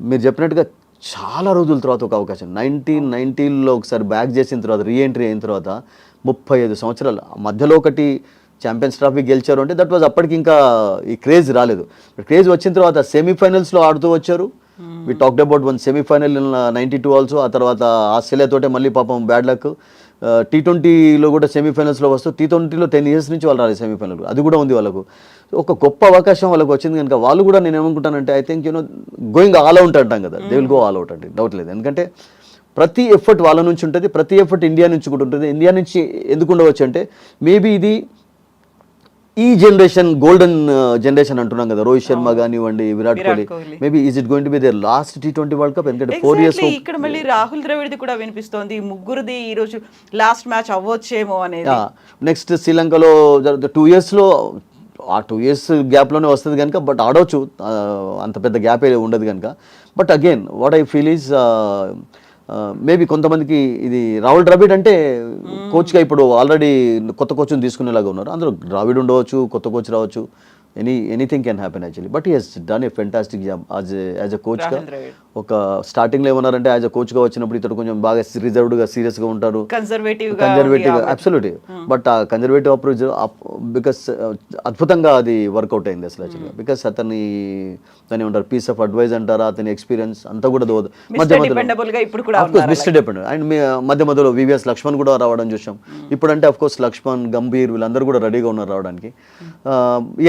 మీరు చెప్పినట్టుగా చాలా రోజుల తర్వాత ఒక అవకాశం. నైన్టీన్ నైన్టీన్లో ఒకసారి బ్యాక్ చేసిన తర్వాత రీఎంట్రీ అయిన తర్వాత ముప్పై ఐదు సంవత్సరాలు మధ్యలో ఒకటి ఛాంపియన్స్ ట్రాఫీ గెలిచారు అంటే దట్ వాజ్ అప్పటికి ఇంకా ఈ క్రేజ్ రాలేదు. క్రేజ్ వచ్చిన తర్వాత సెమీఫైనల్స్లో ఆడుతూ వచ్చారు. We talked about one semifinal ninety two also ఆ తర్వాత ఆస్ట్రేలియాతోటే మళ్ళీ పాపం బ్యాడ్ లక్ టీ ట్వంటీలో కూడా సెమీఫైనల్స్లో వస్తూ టీ ట్వంటీలో టెన్ ఇయర్స్ నుంచి వాళ్ళు రాలేదు సెమీఫైనల్ అది కూడా ఉంది వాళ్ళకు. ఒక గొప్ప అవకాశం వాళ్ళకి వచ్చింది కనుక వాళ్ళు కూడా నేను ఏమనుకుంటానంటే I think you know going all out అంటాం కదా. They will go all out అంటే డౌట్ లేదు. ఎందుకంటే ప్రతి ఎఫర్ట్ వాళ్ళ నుంచి ఉంటుంది ప్రతి ఎఫర్ట్ ఇండియా నుంచి కూడా ఉంటుంది. ఇండియా నుంచి ఎందుకు ఉండవచ్చు అంటే మేబీ ఇది ఈ జనరేషన్ గోల్డెన్ జనరేషన్ అంటున్నాం కదా. రోహిత్ శర్మ కానివ్వండి Virat Virat Kohli. Maybe is it going to be their last T twenty world cup ఎందుకంటే ఫోర్ ఇయర్స్ ఇక్కడ మళ్ళీ రాహుల్ ద్రవిడ్ది కూడా వినిపిస్తోంది. ముగ్గురిది ఈ రోజు లాస్ట్ మ్యాచ్ అవ్వచ్చేమో అనేది. నెక్స్ట్ శ్రీలంకలో టూ ఇయర్స్లో ఆ టూ ఇయర్స్ గ్యాప్లోనే వస్తుంది కనుక బట్ ఆడవచ్చు అంత పెద్ద గ్యాప్ ఉండదు కనుక but again what I feel is maybe కొంతమందికి ఇది రాహుల్ ద్రవిడ్ అంటే కోచ్గా ఇప్పుడు ఆల్రెడీ కొత్త కోచ్ని తీసుకునేలాగా ఉన్నారు. అందులో ద్రావిడ్ ఉండవచ్చు కొత్త కోచ్ రావచ్చు. Any anything can happen actually but he's done a fantastic job as as a కోచ్గా. ఒక స్టార్టింగ్లో ఏమన్నారంటే యాజ్ అ కోచ్గా వచ్చినప్పుడు ఇతడు కొంచెం బాగా రిజర్వ్డ్గా సీరియస్గా ఉంటారు. కన్జర్వేటివ్ ఉంది అబ్సల్యూట్లీ బట్ ఆ. కన్జర్వేటివ్ అప్రోచ్ బికాస్ అద్భుతంగా అది వర్కౌట్ అయింది అసలు యాక్చువల్గా బికాస్ అతని దాని ఏమంటారు పీస్ ఆఫ్ అడ్వైజ్ అంటారా అతని ఎక్స్పీరియన్స్ అంతా కూడా దోదు కూడా ఉన్నారు మిస్టర్ డిపెండ్ అండ్ మధ్య మధ్యలో వివిఎస్ లక్ష్మణ్ కూడా రావడం చూసాం. ఇప్పుడు అంటే అఫ్ కోర్స్ లక్ష్మణ్ గంభీర్ వీళ్ళందరూ కూడా రెడీగా ఉన్నారు రావడానికి.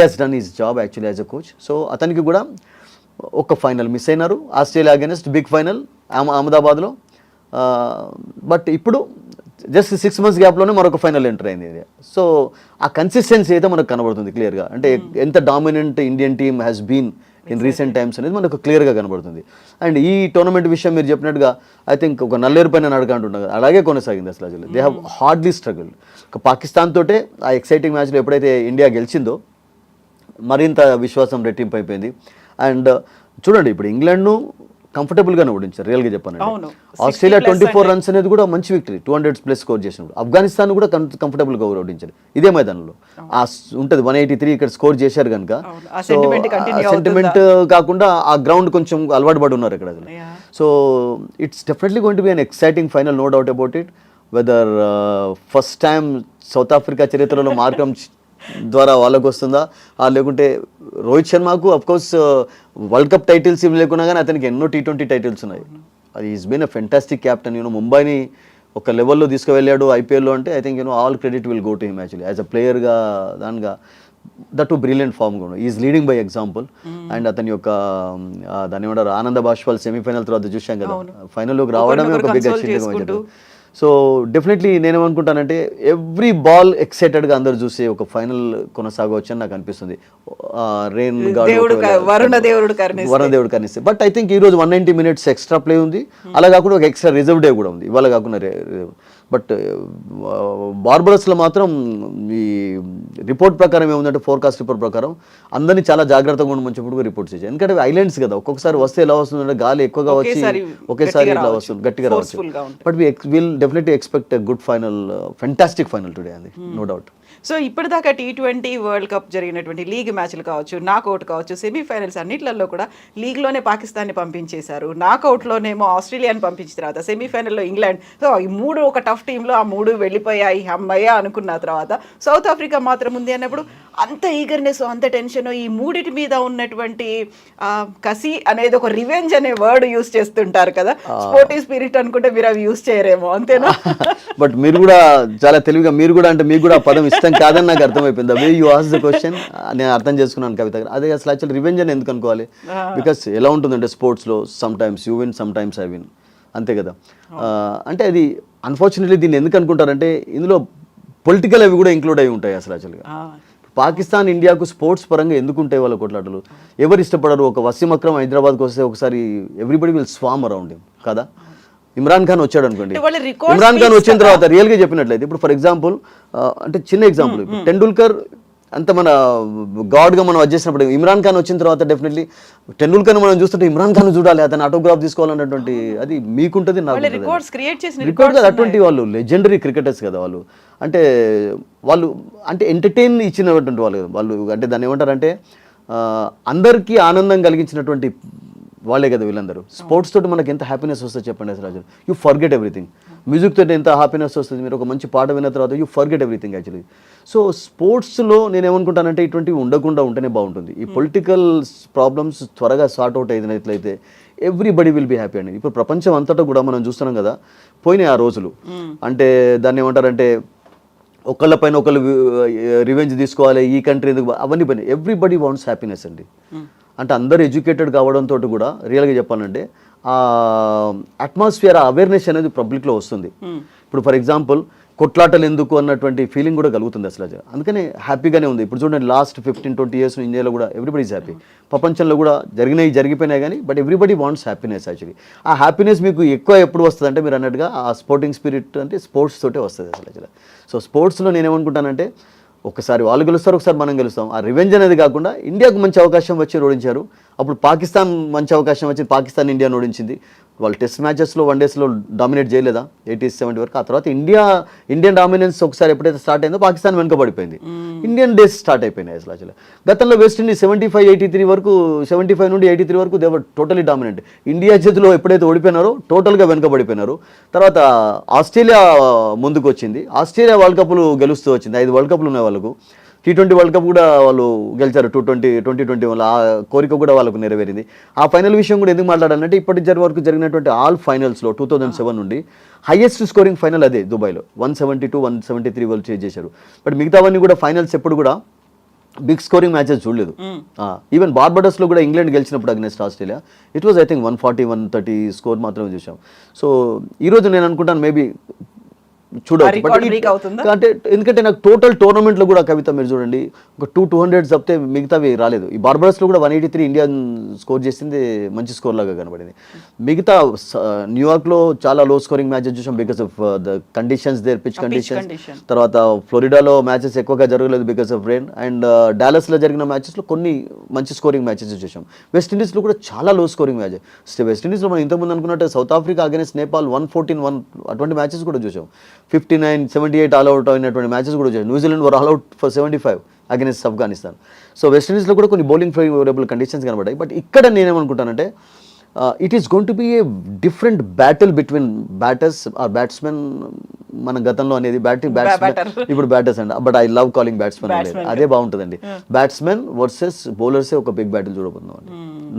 He's done is job actually as a coach so అతనికి కూడా ఒక ఫైనల్ మిస్ అయినారు. ఆస్ట్రేలియా అగెన్స్ట్ బిగ్ ఫైనల్ అహ్మదాబాద్లో. బట్ ఇప్పుడు జస్ట్ సిక్స్ మంత్స్ గ్యాప్లోనే మరొక ఫైనల్ ఎంటర్ అయింది ఇది. సో ఆ కన్సిస్టెన్సీ అయితే మనకు కనబడుతుంది క్లియర్గా అంటే ఎంత dominant Indian team has been in recent times అనేది మనకు క్లియర్గా కనబడుతుంది. అండ్ ఈ టోర్నమెంట్ విషయం మీరు చెప్పినట్టుగా ఐ థింక్ ఒక నల్లేరు పైన నడక అంటున్నారు అలాగే కొనసాగింది అసలు అసలు. They have hardly struggle Pakistan తోటే ఆ ఎక్సైటింగ్ మ్యాచ్లో ఎప్పుడైతే ఇండియా గెలిచిందో మరింత విశ్వాసం రెట్టింపు అయిపోయింది. అండ్ చూడండి ఇప్పుడు ఇంగ్లాండ్ను కంఫర్టబుల్గానే ఓడించారు రియల్గా చెప్పానండి అవును. Australia 60 plus twenty four runs అనేది కూడా మంచి victory two hundred plus score చేసినప్పుడు ఆఫ్ఘనిస్తాన్ కూడా కంఫర్టబుల్గా ఓడించారు ఇదే మైదానంలో. ఆ స్- ఉంటది వన్ ఎయిటీ త్రీ ఇక్కడ స్కోర్ చేశారు కనుక. continue సెంటిమెంట్ కాకుండా ఆ గ్రౌండ్ కొంచెం అలవాటు పడి ఉన్నారు ఇక్కడ. So it's definitely going to be an exciting final no doubt about it whether first time South Africa చరిత్రలో మార్గం ద్వారా వాళ్ళకు వస్తుందా? లేకుంటే Rohit శర్మకు of course world cup titles ఇవి లేకున్నా కానీ అతనికి ఎన్నో టీ ట్వంటీ టైటిల్స్ ఉన్నాయి. అది is been a fantastic captain you know ముంబైని ఒక లెవెల్లో తీసుకువెళ్ళాడు ఐపీఎల్లో అంటే I think you know all credit will go to him actually as a ప్లేయర్గా దానిగా దట్ టు బ్రిలియంట్ ఫామ్ కూడా. Is leading by example and అతని యొక్క ఆ, దాన్ని ఏమంటారు ఆనంద బాష్పాల్ సెమీఫైనల్ తర్వాత చూసాం కదా. ఫైనల్లోకి రావడమే ఒక బిగ్ అచీవ్మెంట్. సో డెఫినెట్లీ నేనేమనుకుంటానంటే ఎవ్రీ బాల్ ఎక్సైటెడ్గా అందరు చూసే ఒక ఫైనల్ కొనసాగవచ్చు అని నాకు అనిపిస్తుంది. రెయిన్ వరుణ దేవుడు కరుణిస్తే. వరుణ దేవుడు కనిస్తే బట్ ఐ థింక్ ఈ రోజు one ninety minutes extra play ఉంది. అలా కాకుండా ఒక ఎక్స్ట్రా రిజర్వ్ డే కూడా ఉంది. ఇవాళ కాకుండా బట్ బార్బరస్లో మాత్రం ఈ రిపోర్ట్ ప్రకారం ఏముందంటే ఫోర్కాస్ట్ రిపోర్ట్ ప్రకారం అందరినీ చాలా జాగ్రత్తగా ఉండమని చెప్పి రిపోర్ట్ చేశారు ఎందుకంటే ఐలాండ్స్ కదా ఒక్కొక్కసారి వస్తే ఎలా వస్తుందంటే గాలి ఎక్కువగా వచ్చి ఒకేసారి రావచ్చు. వస్తుంది గట్టిగా రావచ్చు. But we will definitely expect good final fantastic final today అండి నో డౌట్ సో ఇప్పటిదాకా టీ ట్వంటీ వరల్డ్ కప్ జరిగినటువంటి లీగ్ మ్యాచ్లు కావచ్చు నాకౌట్ కావచ్చు సెమీఫైనల్స్ అన్నిట్లలో కూడా లీగ్లోనే పాకిస్తాన్ని పంపించేశారు. నాకౌట్లోనేమో ఆస్ట్రేలియాని పంపించిన తర్వాత సెమీఫైనల్లో ఇంగ్లాండ్. సో ఈ మూడు ఒక టఫ్ టీంలో ఆ మూడు వెళ్ళిపోయాయి. అమ్మయ్య అనుకున్న తర్వాత సౌత్ ఆఫ్రికా మాత్రం ఉంది అన్నప్పుడు అంత ఈగర్నెస్ అంత టెన్షన్ ఈ మూడిటి మీద ఉన్నటువంటి కసి అనేది ఒక రివెంజ్ అనే వర్డ్ యూస్ చేస్తుంటారు కదా. స్పోర్టీ స్పిరిట్ అనుకుంటే మీరు అవి యూస్ చేయరేమో అంతేనా? బట్ మీరు కూడా చాలా తెలివిగా మీరు కూడా అంటే మీకు కూడా పదం ఇష్టం కాదని నాకు అర్థమైపోయింది. Way you ask the question నేను అర్థం చేసుకున్నాను కవిత అదే అసలు యాక్చువల్ రివెంజ్ అని ఎందుకు అనుకోవాలి? బికాస్ ఎలా ఉంటుందంటే స్పోర్ట్స్లో sometimes you win sometimes I win అంతే కదా. అంటే అది అన్ఫార్చునేట్లీ దీన్ని ఎందుకు అనుకుంటారంటే ఇందులో పొలిటికల్ అవి కూడా ఇంక్లూడ్ అయి ఉంటాయి అసలు యాక్చువల్గా ఆ, పాకిస్తాన్ ఇండియాకు స్పోర్ట్స్ పరంగా ఎందుకు ఉంటాయి వాళ్ళ కొట్లాటలు? ఎవరు ఇష్టపడరు? ఒక వసీం అక్రమ్ హైదరాబాద్కి వస్తే ఒకసారి everybody will swarm around him కదా? ఇమ్రాన్ ఖాన్ వచ్చాడు అనుకోండి. ఇమ్రాన్ ఖాన్ వచ్చిన. తర్వాత రియల్గా చెప్పినట్లయితే ఇప్పుడు ఫర్ ఎగ్జాంపుల్ అంటే చిన్న ఎగ్జాంపుల్ టెండూల్కర్ అంత మన గాడ్గా మనం వచ్చేసినప్పుడు ఇమ్రాన్ ఖాన్ వచ్చిన తర్వాత డెఫినెట్లీ టెండూల్కర్ మనం చూస్తుంటే ఇమ్రాన్ ఖాన్ చూడాలి అతను ఆటోగ్రాఫ్ తీసుకోవాలన్నటువంటి అది మీకుంటుంది నాకు రికార్డ్ కదా అటువంటి వాళ్ళు లెజెండరీ క్రికెటర్స్ కదా వాళ్ళు. అంటే వాళ్ళు అంటే ఎంటర్టైన్ ఇచ్చినటువంటి వాళ్ళు వాళ్ళు అంటే దాన్ని ఏమంటారంటే అందరికీ ఆనందం కలిగించినటువంటి వాళ్ళే కదా వీళ్ళందరూ. స్పోర్ట్స్ తోటి మనకి ఎంత హ్యాపీనెస్ వస్తుంది చెప్పండి అసలు Raju. You forget everything music తోటి ఎంత హ్యాపీనెస్ వస్తుంది మీరు ఒక మంచి పాట విన్న తర్వాత you forget everything actually so స్పోర్ట్స్లో నేను ఏమనుకుంటానంటే ఇటువంటివి ఉండకుండా ఉంటేనే బాగుంటుంది. ఈ పొలిటికల్ ప్రాబ్లమ్స్ త్వరగా సార్ట్ అవుట్ అయినట్లయితే ఎవ్రీబడి విల్ బీ హ్యాపీ అండి. ఇప్పుడు ప్రపంచం అంతటా కూడా మనం చూస్తున్నాం కదా పోయినాయి ఆ రోజులు. అంటే దాన్ని ఏమంటారంటే ఒకళ్ళ పైన ఒకళ్ళు రివెంజ్ తీసుకోవాలి ఈ కంట్రీ ఎందుకు అవన్నీ పని ఎవ్రీబడి వాంట్స్ హ్యాపీనెస్ అండి. అంటే అందరు ఎడ్యుకేటెడ్ కావడంతో కూడా రియల్గా చెప్పాలంటే ఆ అట్మాస్ఫియర్ అవేర్నెస్ అనేది పబ్లిక్లో వస్తుంది. ఇప్పుడు ఫర్ ఎగ్జాంపుల్ కొట్లాటలు ఎందుకు అన్నటువంటి ఫీలింగ్ కూడా కలుగుతుంది అసలు అందుకనే హ్యాపీగానే ఉంది. ఇప్పుడు చూడండి లాస్ట్ ఫిఫ్టీన్ ట్వంటీ ఇయర్స్ ఇండియాలో కూడా ఎవ్రీబడి ఈజ్ హ్యాపీ ప్రపంచంలో కూడా జరిగినాయి జరిగిపోయినాయి కానీ but everybody wants happiness actually ఆ హ్యాపీనెస్ మీకు ఎక్కువ ఎప్పుడు వస్తుంది అంటే మీరు అన్నట్టుగా ఆ స్పోర్టింగ్ స్పిరిట్ అంటే స్పోర్ట్స్ తోటే వస్తుంది అసలు సో స్పోర్ట్స్లో నేనేమనుకుంటానంటే ఒకసారి వాళ్ళు గెలుస్తారు ఒకసారి మనం గెలుస్తాం. ఆ రివెంజ్ అనేది కాకుండా ఇండియాకు మంచి అవకాశం వచ్చి ఓడించారు. అప్పుడు పాకిస్తాన్ మంచి అవకాశం వచ్చి పాకిస్తాన్ ఇండియాను ఓడించింది. వాళ్ళు టెస్ట్ మ్యాచెస్లో వన్ డేస్లో డామినేట్ చేయలేదా? ఎయిటీ సెవెంటీ వరకు. ఆ తర్వాత ఇండియా ఇండియన్ డామినెన్స్ ఒకసారి ఎప్పుడైతే స్టార్ట్ అయిందో పాకిస్తాన్ వెనుకబడిపోయింది. ఇండియన్ డేస్ స్టార్ట్ అయిపోయినాయి అసలు యాక్చువల్లీ గతంలో West Indies seventy five eighty three వరకు సెవెంటీ ఫైవ్ నుండి ఎయిటీ త్రీ వరకు దేవర్ టోటలీ డామినెంట్ ఇండియా చేతిలో ఎప్పుడైతే ఓడిపోయినారో టోటల్గా వెనుకబడిపోయినారు. తర్వాత ఆస్ట్రేలియా ముందుకు వచ్చింది ఆస్ట్రేలియా వరల్డ్ కప్లు గెలుస్తూ వచ్చింది. ఐదు వరల్డ్ కప్లు ఉన్నాయి వాళ్ళకు. టీ ట్వంటీ వరల్డ్ కప్ కూడా వాళ్ళు గెలిచారు టూ ట్వంటీ ట్వంటీ ట్వంటీ వల్ల. ఆ కోరిక కూడా వాళ్ళకు నెరవేరింది. ఆ ఫైనల్ విషయం కూడా ఎందుకు మాట్లాడాలంటే ఇప్పటి జరి వరకు జరిగినటువంటి ఆల్ ఫైనల్స్లో టూ థౌజండ్ సెవెన్ నుండి హైయెస్ట్ స్కోరింగ్ ఫైనల్ అదే దుబాయ్లో. One seventy two one seventy three వాళ్ళు చేజ్ చేశారు. బట్ మిగతావన్నీ కూడా ఫైనల్స్ ఎప్పుడు కూడా బిగ్ స్కోరింగ్ మ్యాచెస్ చూడలేదు. ఈవెన్ బార్బడస్లో కూడా ఇంగ్లాండ్ గెలిచినప్పుడు against Australia it was I think one forty one thirty score మాత్రమే చూసాం సో ఈరోజు నేను అనుకుంటాను మేబీ చూడవచ్చు? అంటే ఎందుకంటే నాకు టోటల్ టోర్నమెంట్లో కూడా కవిత మీరు చూడండి ఒక టూ టూ హండ్రెడ్ తప్పితే మిగతావి రాలేదు. ఈ బార్బరస్లో కూడా one eighty three India score చేసింది మంచి స్కోర్ లాగా కనబడింది. మిగతా న్యూయార్క్లో చాలా లో స్కోరింగ్ మ్యాచెస్ చూసాం because of the conditions there pitch conditions. తర్వాత ఫ్లోరిడాలో మ్యాచెస్ ఎక్కువగా జరగలేదు బికాస్ ఆఫ్ రెయిన్ అండ్ డాలస్లో జరిగిన మ్యాచెస్లో కొన్ని మంచి స్కోరింగ్ మ్యాచెస్ చూసాం. వెస్ట్ ఇండీస్లో కూడా చాలా లో స్కోరింగ్ మ్యాచ్ వెస్ట్ ఇండీస్లో మనం ఇంతకుముందు అనుకున్నట్టు South Africa against Nepal one fourteen one అటువంటి మ్యాచెస్ కూడా చూసాం. Fifty nine seventy eight all out అయినటువంటి మ్యాచెస్ కూడా చూసాం New Zealand were all out for seventy five against Afghanistan so West ఇండీస్లో కూడా కొన్ని బౌలింగ్ ఫేవరబుల్ కండిషన్స్ కనబడ్డాయి. బట్ ఇక్కడ నేనేమనుకుంటానంటే it is going to be a different battle between batters or batsmen మన గతంలో అనేది బ్యాటింగ్ బ్యాట్స్మెన్. ఇప్పుడు బ్యాటర్స్ అండి but I love calling batsmen. అదే బాగుంటుందండి. బ్యాట్స్మెన్ వర్సెస్ బౌలర్సే ఒక బిగ్ బ్యాటిల్ చూడబోతున్నాం అండి.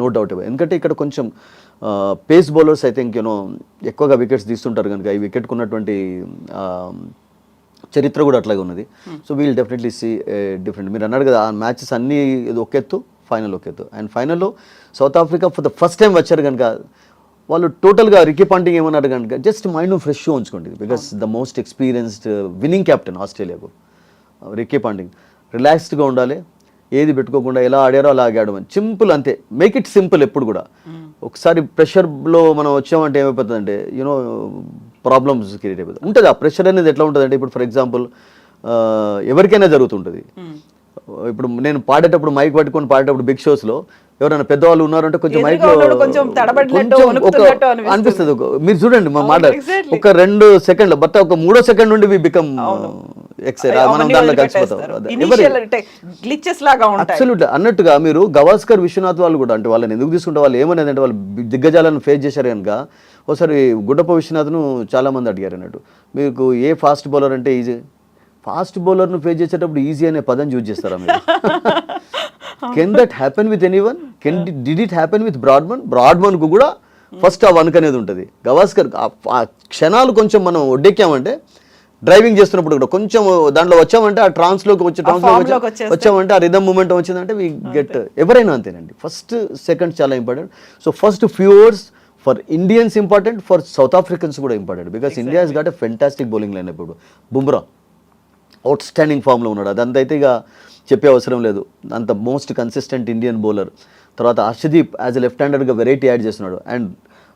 నో డౌట్ ఎందుకంటే ఇక్కడ కొంచెం pace bowlers I think you know ఎక్కువగా వికెట్స్ తీస్తుంటారు కనుక. ఈ వికెట్కు ఉన్నటువంటి ఆ, చరిత్ర కూడా అట్లాగే ఉన్నది. So we'll definitely see different మీరు అన్నారు కదా ఆ మ్యాచెస్ అన్నీ ఇది ఒక ఎత్తు ఫైనల్ ఒక ఎత్తు. అండ్ ఫైనల్లో South Africa for the first time వచ్చారు కనుక వాళ్ళు టోటల్గా రికీ పాంటింగ్ ఏమన్నారు కనుక జస్ట్ మైండ్ ఫ్రెష్ ఉంచుకోండి because the most experienced winning captain ఆస్ట్రేలియాకు Ricky Ponting రిలాక్స్డ్గా ఉండాలి ఏది పెట్టుకోకుండా ఎలా ఆడారో అలా ఆడాడు అని సింపుల్ అంతే. మేక్ ఇట్ సింపుల్ ఎప్పుడు కూడా. ఒకసారి ప్రెషర్లో మనం వచ్చామంటే ఏమైపోతుందంటే యూనో ప్రాబ్లమ్స్ క్రియేట్ అయిపోతుంది ఉంటుంది. ఆ ప్రెషర్ అనేది ఎట్లా ఉంటుందంటే ఇప్పుడు ఫర్ ఎగ్జాంపుల్ ఎవరికైనా జరుగుతుంటుంది. ఇప్పుడు నేను పాడేటప్పుడు మైక్ పట్టుకొని పాడేటప్పుడు బిగ్ షోస్లో ఎవరైనా పెద్దవాళ్ళు ఉన్నారంటే కొంచెం మైక్లో కొంచెం అనిపిస్తుంది. మీరు చూడండి మా మాట. ఒక రెండు సెకండ్లు బట్ ఒక మూడో సెకండ్ నుండి వి బికమ్ లాగా ఉంటాయి. అబ్సల్యూట్ అన్నట్టుగా మీరు గవాస్కర్ విశ్వనాథ్ వాళ్ళు కూడా అంటే వాళ్ళని ఎందుకు తీసుకుంటే వాళ్ళు ఏమనేది అంటే వాళ్ళు దిగ్గజాలను ఫేస్ చేశారు కనుక ఒకసారి గుడ్డప్ప విశ్వనాథ్ను చాలా మంది అడిగారు అన్నట్టు. మీకు ఏ ఫాస్ట్ బౌలర్ అంటే ఈజీ ఫాస్ట్ బౌలర్ను ఫేస్ చేసేటప్పుడు ఈజీ అనే పదం యూజ్ చేస్తారా మీరు? Can that happen with anyone can did it happen with Bradman బ్రాడ్మన్కు కూడా ఫస్ట్ ఆ వనక్ అనేది ఉంటుంది. గవాస్కర్ ఆ- క్షణాలు కొంచెం మనం ఒడ్డెక్కామంటే డ్రైవింగ్ చేస్తున్నప్పుడు కూడా కొంచెం దాంట్లో వచ్చామంటే ఆ ట్రాన్స్లోకి వచ్చి ట్రాన్స్లోకి. వచ్చామంటే ఆ రిధమ్ మూమెంట్ వచ్చిందంటే వి గెట్ ఎవరైనా అంతేనండి. ఫస్ట్ సెకండ్ చాలా important so first few hours for Indians important for South Africans కూడా important because India has got a fantastic bowling line ఇప్పుడు. బుమ్రా అవుట్ స్టాండింగ్ ఫామ్లో ఉన్నాడు. అదంతా అయితే ఇక చెప్పే అవసరం లేదు. అంత మోస్ట్ కన్సిస్టెంట్ ఇండియన్ బౌలర్ తర్వాత హర్షదీప్ యాజ్ ఎ లెఫ్ట్ హ్యాండర్గా వెరైటీ యాడ్ చేస్తున్నాడు. అండ్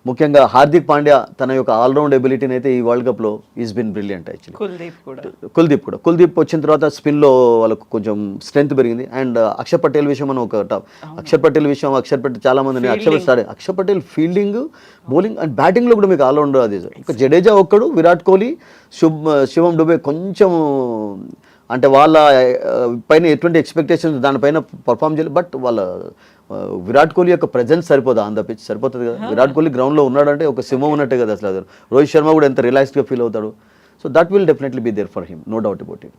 ముఖ్యంగా హార్దిక్ పాండ్యా తన యొక్క ఆల్రౌండ్ ఎబిలిటీని అయితే ఈ వరల్డ్ కప్లో is been brilliant actually Kuldeep కూడా. కుల్దీప్ కూడా. కుల్దీప్ వచ్చిన తర్వాత స్పిన్లో వాళ్ళకు కొంచెం స్ట్రెంత్ పెరిగింది. అండ్ అక్షర్ పటేల్ విషయం మనం ఒక టాప్. అక్షర్ పటేల్ విషయం అక్షర్ పటేల్ చాలా మంది Axar sorry Axar Patel fielding bowling and బ్యాటింగ్లో కూడా మీకు ఆల్రౌండర్ అది. ఒక జడేజా ఒక్కడు విరాట్ కోహ్లీ శుభ్ శివం డుబే కొంచెం అంటే వాళ్ళ పైన ఎటువంటి ఎక్స్పెక్టేషన్స్ దానిపైన పర్ఫామ్ చేయలేదు. బట్ వాళ్ళ విరాట్ కోహ్లీ యొక్క ప్రెజెన్స్ సరిపోదా ఆన్ ద పిచ్ సరిపోతుంది కదా. విరాట్ కోహ్లీ గ్రౌండ్లో ఉన్నాడంటే ఒక సింహం ఉన్నట్టే కదా అసలు రోహిత్ శర్మ కూడా ఎంత రిలాక్స్డ్గా ఫీల్ అవుతాడు. So that will definitely be there for him no doubt about it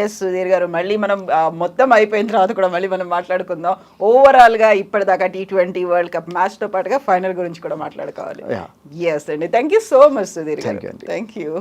yes Sudheer garu మళ్ళీ మనం మొత్తం అయిపోయిన తర్వాత కూడా మళ్ళీ మనం మాట్లాడుకుందాం. ఓవరాల్గా ఇప్పటిదాకా టీ ట్వంటీ వరల్డ్ కప్ మ్యాచ్తో పాటుగా ఫైనల్ గురించి కూడా మాట్లాడుకోవాలి. ఎస్ అండి. Thank you so much Sudheer garu. Thank you